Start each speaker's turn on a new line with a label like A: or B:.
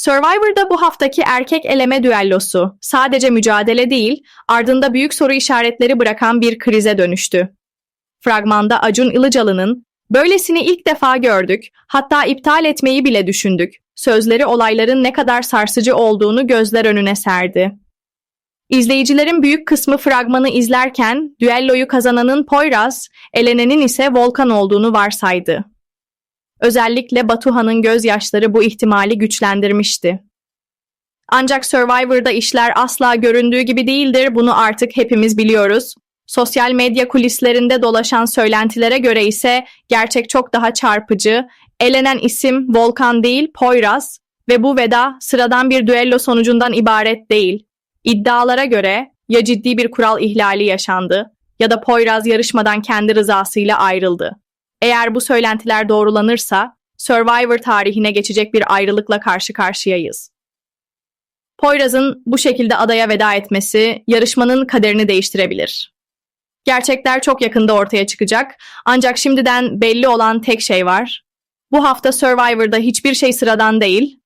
A: Survivor'da bu haftaki erkek eleme düellosu sadece mücadele değil, ardında büyük soru işaretleri bırakan bir krize dönüştü. Fragmanda Acun Ilıcalı'nın "Böylesini ilk defa gördük, hatta iptal etmeyi bile düşündük." sözleri olayların ne kadar sarsıcı olduğunu gözler önüne serdi. İzleyicilerin büyük kısmı fragmanı izlerken düelloyu kazananın Poyraz, elenenin ise Volkan olduğunu varsaydı. Özellikle Batuhan'ın gözyaşları bu ihtimali güçlendirmişti. Ancak Survivor'da işler asla göründüğü gibi değildir, bunu artık hepimiz biliyoruz. Sosyal medya kulislerinde dolaşan söylentilere göre ise gerçek çok daha çarpıcı. Elenen isim Volkan değil, Poyraz ve bu veda sıradan bir düello sonucundan ibaret değil. İddialara göre ya ciddi bir kural ihlali yaşandı ya da Poyraz yarışmadan kendi rızasıyla ayrıldı. Eğer bu söylentiler doğrulanırsa Survivor tarihine geçecek bir ayrılıkla karşı karşıyayız. Poyraz'ın bu şekilde adaya veda etmesi yarışmanın kaderini değiştirebilir. Gerçekler çok yakında ortaya çıkacak ancak şimdiden belli olan tek şey var. Bu hafta Survivor'da hiçbir şey sıradan değil.